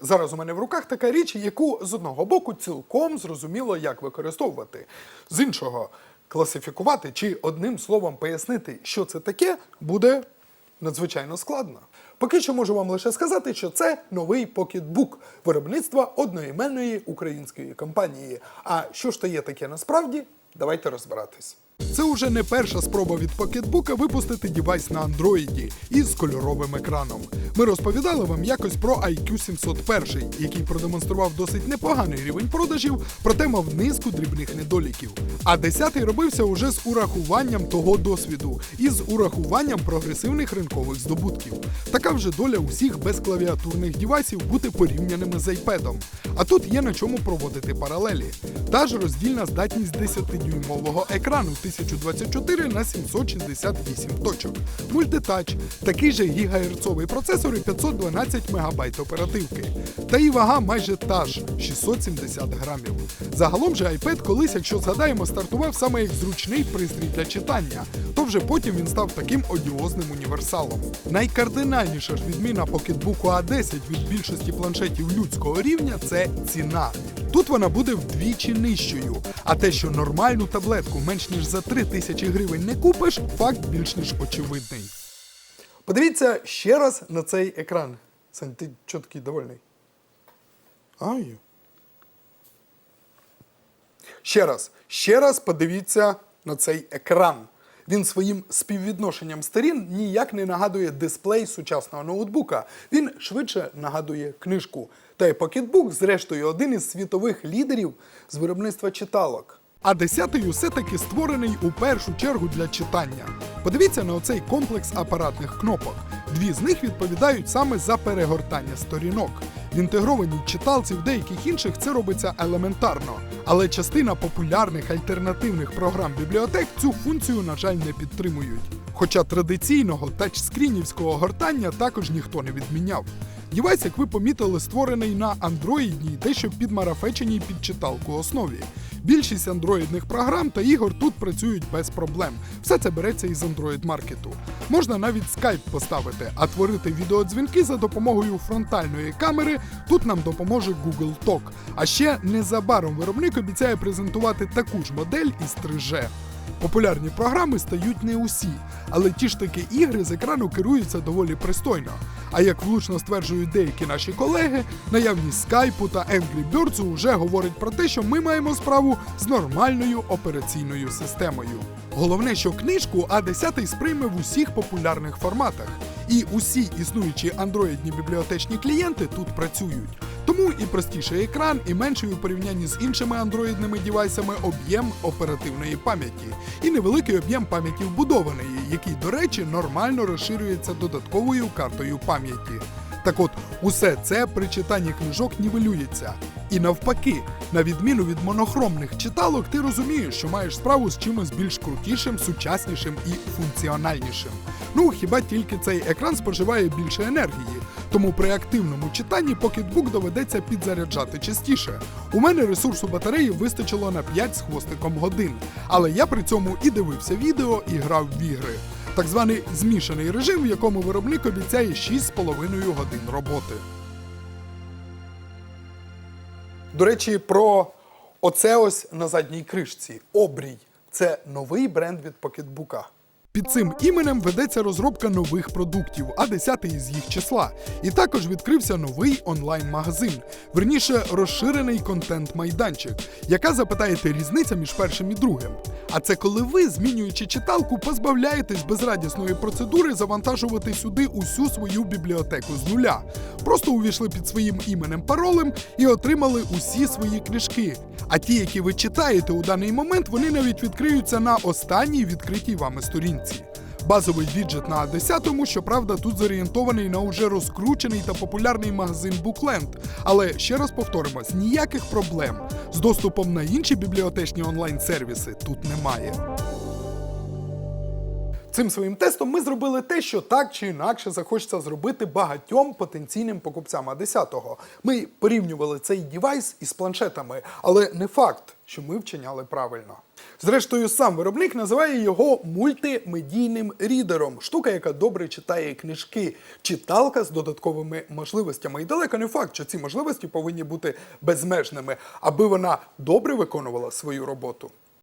Зараз у мене в руках така річ, яку з одного боку цілком зрозуміло, як використовувати, з іншого класифікувати чи одним словом пояснити, що це таке, буде надзвичайно складно. Поки що можу вам лише сказати, що це новий покетбук виробництва одноіменної української компанії. А що ж то є таке насправді? Давайте розбиратись. Це уже не перша спроба від покетбука випустити дівайс на андроїді із кольоровим екраном. Ми розповідали вам якось про IQ 701, який продемонстрував досить непоганий рівень продажів, проте мав низку дрібних недоліків. А 10-й робився уже з урахуванням того досвіду і з урахуванням прогресивних ринкових здобутків. Така вже доля усіх безклавіатурних дівайсів бути порівняними з iPad. А тут є на чому проводити паралелі. Та ж роздільна здатність 10-дюймового екрану 1024 на 768 точок. Мультитач, такий же гігагерцовий процесор і 512 МБ оперативки. Та і вага майже та ж 670 грамів. Загалом же iPad колись, якщо згадаємо, стартував саме як зручний пристрій для читання, то вже потім він став таким одіозним універсалом. Найкардинальніша ж відміна покетбуку A10 від більшості планшетів людського рівня це ціна. Тут вона буде вдвічі нижчою. А те, що нормальну таблетку менш ніж за 3 тисячі гривень не купиш, факт більш ніж очевидний. Подивіться ще раз на цей екран. Сань, ти чого такий довольний? Ай. Ще раз, ще раз подивіться на цей екран. Він своїм співвідношенням сторін ніяк не нагадує дисплей сучасного ноутбука. Він швидше нагадує книжку. Та й покетбук, зрештою, один із світових лідерів з виробництва читалок. А десятий все-таки створений у першу чергу для читання. Подивіться на оцей комплекс апаратних кнопок. Дві з них відповідають саме за перегортання сторінок. В інтегрованій читалці в деяких інших це робиться елементарно. Але частина популярних альтернативних програм бібліотек цю функцію, на жаль, не підтримують. Хоча традиційного тачскрінівського гортання також ніхто не відміняв. Дівайс, як ви помітили, створений на андроїдній, дещо підмарафеченій під читалку основі. Більшість андроїдних програм та ігор тут працюють без проблем. Все це береться із Android маркету. Можна навіть Skype поставити, а творити відеодзвінки за допомогою фронтальної камери тут нам допоможе Google Talk. А ще незабаром виробник обіцяє презентувати таку ж модель із 3G. Популярні програми стають не усі, але ті ж таки ігри з екрану керуються доволі пристойно. А як влучно стверджують деякі наші колеги, наявність скайпу та Angry Birds вже говорить про те, що ми маємо справу з нормальною операційною системою. Головне, що книжку А10 сприйме в усіх популярних форматах, і усі існуючі андроїдні бібліотечні клієнти тут працюють. Тому і простіший екран, і менший у порівнянні з іншими андроїдними дівайсами об'єм оперативної пам'яті, і невеликий об'єм пам'яті вбудованої, який, до речі, нормально розширюється додатковою картою пам'яті. Так от, усе це при читанні книжок нівелюється. І навпаки, на відміну від монохромних читалок, ти розумієш, що маєш справу з чимось більш крутішим, сучаснішим і функціональнішим. Ну хіба тільки цей екран споживає більше енергії, тому при активному читанні покетбук доведеться підзаряджати частіше. У мене ресурсу батареї вистачило на 5 з хвостиком годин, але я при цьому і дивився відео, і грав в ігри. Так званий змішаний режим, в якому виробник обіцяє 6,5 годин роботи. До речі, про оце ось на задній кришці. Обрій. Це новий бренд від покетбука. Під цим іменем ведеться розробка нових продуктів, а 10 із їх числа. І також відкрився новий онлайн-магазин, верніше розширений контент-майданчик. Яка запитаєте різниця між першим і другим? А це коли ви, змінюючи читалку, позбавляєтесь безрадісної процедури завантажувати сюди усю свою бібліотеку з нуля. Просто увійшли під своїм іменем паролем і отримали усі свої книжки. А ті, які ви читаєте у даний момент, вони навіть відкриються на останній відкритій вами сторінці. Базовий віджит на А10, щоправда, тут зорієнтований на уже розкручений та популярний магазин Bookland. Але ще раз повторимось, ніяких проблем з доступом на інші бібліотечні онлайн-сервіси тут немає. Цим своїм тестом ми зробили те, що так чи інакше захочеться зробити багатьом потенційним покупцям А10. Ми порівнювали цей девайс із планшетами, але не факт, що ми вчиняли правильно. Зрештою, сам виробник називає його мультимедійним рідером, штука, яка добре читає книжки, читалка з додатковими можливостями. І далеко не факт, що ці можливості повинні бути безмежними, аби вона добре виконувала свою роботу.